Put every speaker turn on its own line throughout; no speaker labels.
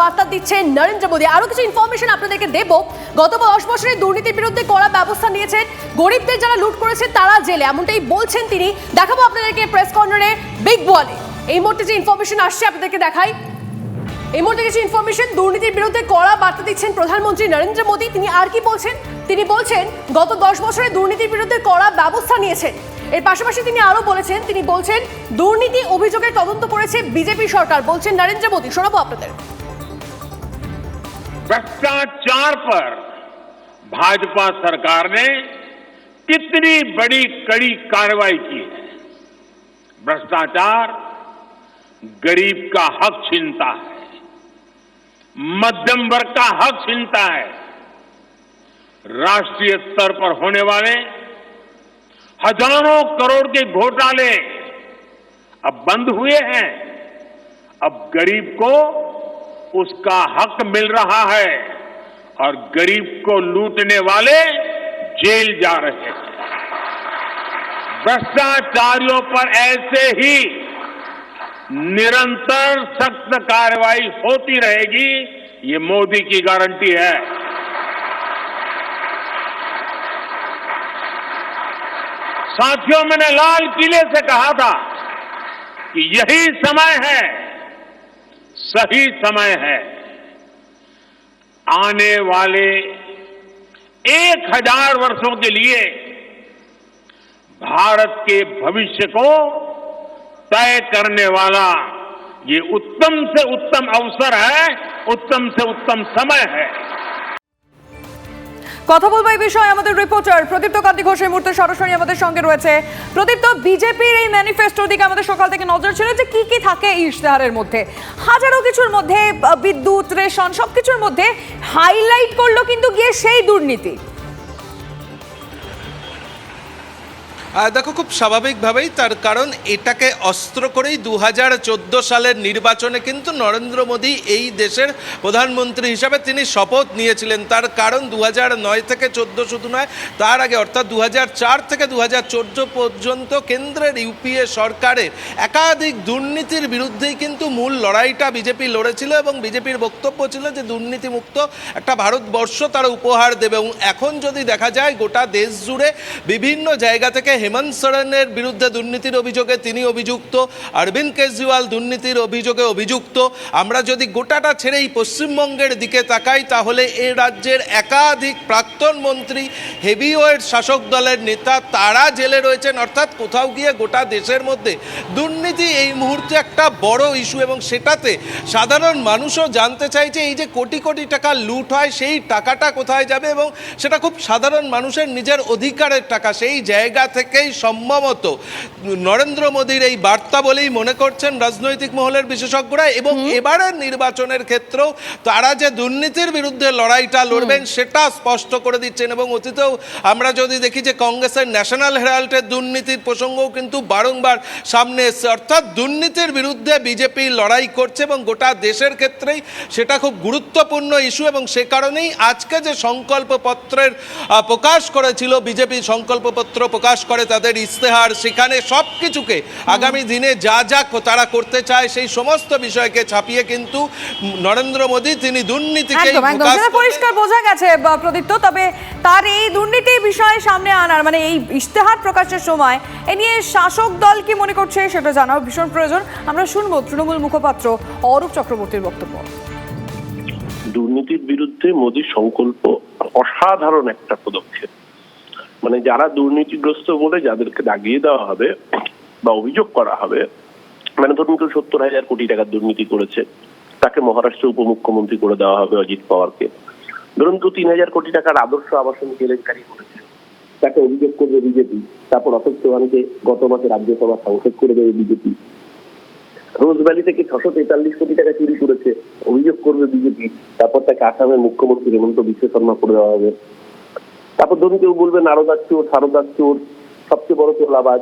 বার্তা দিচ্ছেন নরেন্দ্র মোদী। আরও কিছু ইনফরমেশন আপনাদেরকে দেব। গত দশ বছরের দুর্নীতির বিরুদ্ধে কড়া ব্যবস্থা নিয়েছেন। গরিবদের যারা লুট করেছে, তারা জেলে। এমনটাই বলছেন তিনি। দেখাবো আপনাদেরকে প্রেস কর্নারে বিগ বলে এই মুহূর্তে যে ইনফরমেশন আসছে আপনাদেরকে দেখাই। এই মুহূর্তে কিছু ইনফরমেশন দুর্নীতির বিরুদ্ধে কড়া বার্তা দিচ্ছেন প্রধানমন্ত্রী নরেন্দ্র মোদী। তিনি আর কি বলছেন? তিনি বলছেন, গত দশ বছরে দুর্নীতির বিরুদ্ধে কড়া ব্যবস্থা নিয়েছেন। এর পাশাপাশি তিনি আরও বলেছেন, তিনি বলছেন, দুর্নীতি অভিযোগের তদন্ত করেছে বিজেপি সরকার। বলছেন নরেন্দ্র মোদী। শোনাবো আপনাদের।
भ्रष्टाचार पर भाजपा सरकार ने कितनी बड़ी, कड़ी कार्रवाई की है। भ्रष्टाचार गरीब का हक छीनता है, मध्यम वर्ग का हक छीनता है, राष्ट्रीय स्तर पर होने वाले हज़ारों करोड़ के घोटाले अब बंद हुए हैं। अब गरीब को उसका हक मिल रहा है और गरीब को लूटने वाले जेल जा रहे हैं। भ्रष्टाचारियों पर ऐसे ही निरंतर सख्त कार्रवाई होती रहेगी, ये मोदी की गारंटी है। साथियों, मैंने लाल किले से कहा था कि यही समय है सही समय है। आने वाले एक हज़ार वर्षों के लिए भारत के भविष्य को तय करने वाला ये उत्तम से उत्तम अवसर है, उत्तम से उत्तम समय है।
কথা বলব এই বিষয়ে আমাদের রিপোর্টার প্রদীপ্ত কান্তি ঘোষ এই মুহূর্তে সরাসরি আমাদের সঙ্গে রয়েছে। প্রদীপ্ত, বিজেপির এই ম্যানিফেস্টোর দিকে আমাদের সকাল থেকে নজর ছিল যে কি কি থাকে এই ইশতেহারের মধ্যে। হাজারো কিছুর মধ্যে বিদ্যুৎ, রেশন সব কিছুর মধ্যে হাইলাইট করল কিন্তু গিয়ে সেই দুর্নীতি।
দেখো, খুব স্বাভাবিকভাবেই তার কারণ এটাকে অস্ত্র করেই দু হাজার চোদ্দ সালের নির্বাচনে কিন্তু নরেন্দ্র মোদী এই দেশের প্রধানমন্ত্রী হিসাবে তিনি শপথ নিয়েছিলেন। তার কারণ দু নয় থেকে চোদ্দ শুধু নয়, তার আগে অর্থাৎ দু হাজার চার থেকে দু হাজার চোদ্দ পর্যন্ত কেন্দ্রের ইউপিএ সরকারের একাধিক দুর্নীতির বিরুদ্ধেই কিন্তু মূল লড়াইটা বিজেপি লড়েছিল এবং বিজেপির বক্তব্য ছিল যে দুর্নীতিমুক্ত একটা ভারতবর্ষ তারা উপহার দেবে। এবং এখন যদি দেখা যায় গোটা দেশ জুড়ে বিভিন্ন জায়গা থেকে হেমন্ত সোরেনের বিরুদ্ধে দুর্নীতির অভিযোগে তিনি অভিযুক্ত, অরবিন্দ কেজরিওয়াল দুর্নীতির অভিযোগে অভিযুক্ত। আমরা যদি গোটাটা ছেড়ে এই পশ্চিমবঙ্গের দিকে তাকাই, তাহলে এ রাজ্যের একাধিক প্রাক্তন মন্ত্রী হেভিওয়েট শাসক দলের নেতা, তারা জেলে রয়েছেন। অর্থাৎ কোথাও গিয়ে গোটা দেশের মধ্যে দুর্নীতি এই মুহূর্তে একটা বড় ইস্যু এবং সেটাতে সাধারণ মানুষও জানতে চাইছে, এই যে কোটি কোটি টাকা লুট হয়, সেই টাকাটা কোথায় যাবে? এবং সেটা খুব সাধারণ মানুষের নিজের অধিকারের টাকা, সেই জায়গা থেকেই সম্ভবত নরেন্দ্র মোদীর এই বার্তা বলেই মনে করছেন রাজনৈতিক মহলের বিশেষজ্ঞরা এবং এবারের নির্বাচনের ক্ষেত্রেও তারা যে দুর্নীতির বিরুদ্ধে লড়াইটা লড়বেন সেটা স্পষ্ট করে দিচ্ছেন এবং অতীতেও আমরা যদি দেখি যে কংগ্রেসের ন্যাশনাল হেরাল্ডের দুর্নীতির প্রসঙ্গও কিন্তু বারংবার সামনে এসছে। অর্থাৎ দুর্নীতির বিরুদ্ধে বিজেপি লড়াই করছে এবং গোটা দেশের ক্ষেত্রেই সেটা খুব গুরুত্বপূর্ণ ইস্যু এবং সে কারণেই আজকে যে সংকল্পপত্রের প্রকাশ করেছিল বিজেপি সংকল্পপত্র প্রকাশ করে তাদের ইস্তেহার সেখানে সব কিছুকে আগামী দিনে যা যা তারা করতে চায় সেই সমস্ত বিষয়কে ছাপিয়ে কিন্তু নরেন্দ্র মোদী তিনি দুর্নীতিকে
পরিষ্কার বোঝা গেছে প্রদীপ্ত তবে তার এই দুর্নীতি বিষয়ে সামনে আনার মানে এই ইশতেহার প্রকাশের সময় এ নিয়ে শাসক দল কি মনে করছে সেটা জানাও ভীষণ প্রয়োজন। আমরা শুনব তৃণমূল মুখপাত্র অরূপ চক্রবর্তীর বক্তব্য।
দুর্নীতির বিরুদ্ধে মোদীর সংকল্প অসাধারণ একটা পদক্ষেপ। মানে যারা দুর্নীতিগ্রস্ত বলে যাদেরকে দাগিয়ে দেওয়া হবে বা অভিযোগ করা হবে মানে ধরুন কেউ সত্তর হাজার কোটি টাকার দুর্নীতি করেছে, তাকে মহারাষ্ট্র উপমুখ্যমন্ত্রী করে দেওয়া হবে অজিত পাওয়ারকে। ধরুন কেউ তিন হাজার কোটি টাকার আদর্শ আবাসন কেলেঙ্কারি করেছে, তাকে অভিযোগ করবে বিজেপি, তারপর অশোক চৌহানকে গত মাসে রাজ্যসভা সাংসদ করে দেবে বিজেপি। রোজ ভ্যালি থেকে ছশো তেতাল্লিশ কোটি টাকা চুরি করেছে, অভিযোগ করবে বিজেপি, তারপর তাকে আসামের মুখ্যমন্ত্রী হেমন্ত বিশ্ব শর্মা করে দেওয়া হবে। তারপর ধরুন কেউ বলবে নারদার চোর, সারদার চোর, সবচেয়ে বড় তোলাবাজ।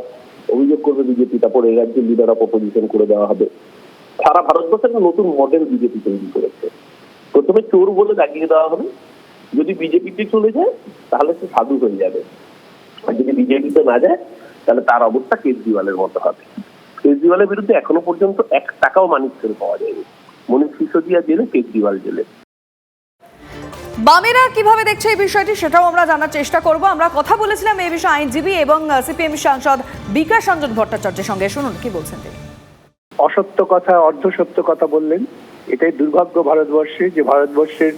অভিযোগ করবে বিজেপি তারপর এই রাজ্যের লিডার অফ অপোজিশন করে দেওয়া হবে। সারা ভারতবর্ষে একটা নতুন মডেল বিজেপি তৈরি করেছে। প্রথমে চোর বলে দাগিয়ে দেওয়া হবে। যদি বিজেপিতে চলে যায়, তাহলে সে সাধু হয়ে যাবে। আর যদি বিজেপিতে না যায়, তাহলে তার অবস্থা কেজরিওয়ালের মতো হবে। কেজরিওয়ালের বিরুদ্ধে এখনও পর্যন্ত এক টাকাও মানিক পাওয়া যায়নি। মনীষ সিসোদিয়া জেলে, কেজরিওয়াল জেলে।
বামেরা কীভাবে দেখছে এই বিষয়টি সেটাও আমরা জানার চেষ্টা করব। আমরা কথা বলেছিলাম এই বিষয়ে আইনজীবী এবং সিপিএম সাংসদ বিকাশ রঞ্জন ভট্টাচার্যের সঙ্গে। শুনুন, কি বলছেন তিনি?
অসত্য কথা অর্ধসত্য কথা বললেন। এটাই দুর্ভাগ্য ভারতবর্ষে যে ভারতবর্ষের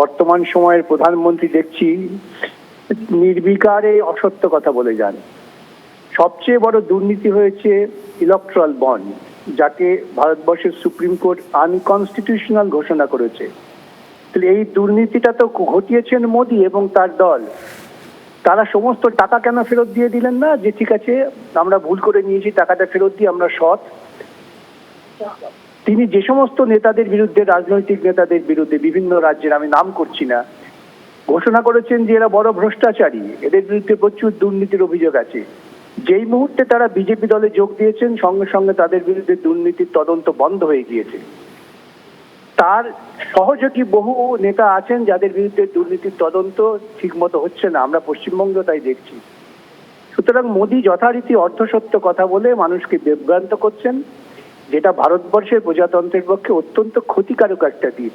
বর্তমান সময়ের প্রধানমন্ত্রী দেখছি নির্বিকারে অসত্য কথা বলে যান। সবচেয়ে বড় দুর্নীতি হয়েছে ইলেকট্রাল বন্ড যাকে ভারতবর্ষের সুপ্রিম কোর্ট আনকনস্টিটিউশনাল ঘোষণা করেছে। তাহলে এই দুর্নীতিটা তো ঘটিয়েছেন মোদী এবং তার দল। তারা সমস্ত টাকা কেন ফেরত দিয়ে দিলেন না? যে ঠিক আছে, আমরা ভুল করে নিয়েছি, টাকাটা ফেরত দিয়ে আমরা সৎ। তিনি যে সমস্ত নেতাদের বিরুদ্ধে, রাজনৈতিক নেতাদের বিরুদ্ধে, বিভিন্ন রাজ্যের, আমি নাম করছি না, ঘোষণা করেছেন যে এরা বড় ভ্রষ্টাচারী। এদের বিরুদ্ধে প্রচুর দুর্নীতির অভিযোগ আছে। যেই মুহূর্তে তারা বিজেপি দলে যোগ দিয়েছেন, সঙ্গে সঙ্গে তাদের বিরুদ্ধে দুর্নীতির তদন্ত বন্ধ হয়ে গিয়েছে। তার সহযোগী বহু নেতা আছেন যাদের বিরুদ্ধে দুর্নীতির তদন্ত ঠিকমতো হচ্ছে না। আমরা পশ্চিমবঙ্গ তাই দেখছি। সুতরাং মোদি যথারীতি অর্ধসত্য কথা বলে মানুষকে বিভ্রান্ত করছেন, যেটা ভারতবর্ষের প্রজাতন্ত্রের পক্ষে অত্যন্ত ক্ষতিকারক একটা দিক।